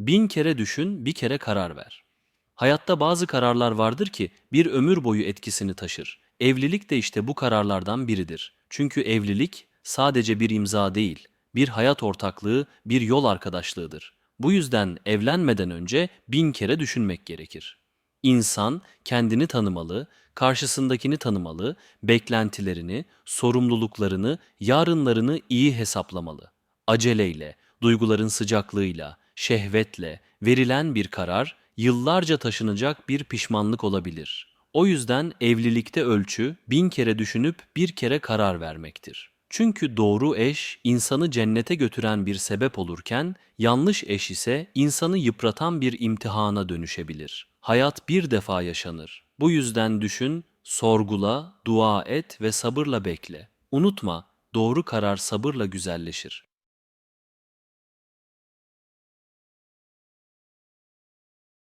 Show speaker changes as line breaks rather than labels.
Bin kere düşün, bir kere karar ver. Hayatta bazı kararlar vardır ki bir ömür boyu etkisini taşır. Evlilik de işte bu kararlardan biridir. Çünkü evlilik sadece bir imza değil, bir hayat ortaklığı, bir yol arkadaşlığıdır. Bu yüzden evlenmeden önce bin kere düşünmek gerekir. İnsan kendini tanımalı, karşısındakini tanımalı, beklentilerini, sorumluluklarını, yarınlarını iyi hesaplamalı. Aceleyle, duyguların sıcaklığıyla, şehvetle verilen bir karar yıllarca taşınacak bir pişmanlık olabilir. O yüzden evlilikte ölçü bin kere düşünüp bir kere karar vermektir. Çünkü doğru eş insanı cennete götüren bir sebep olurken yanlış eş ise insanı yıpratan bir imtihana dönüşebilir. Hayat bir defa yaşanır. Bu yüzden düşün, sorgula, dua et ve sabırla bekle. Unutma, doğru karar sabırla güzelleşir.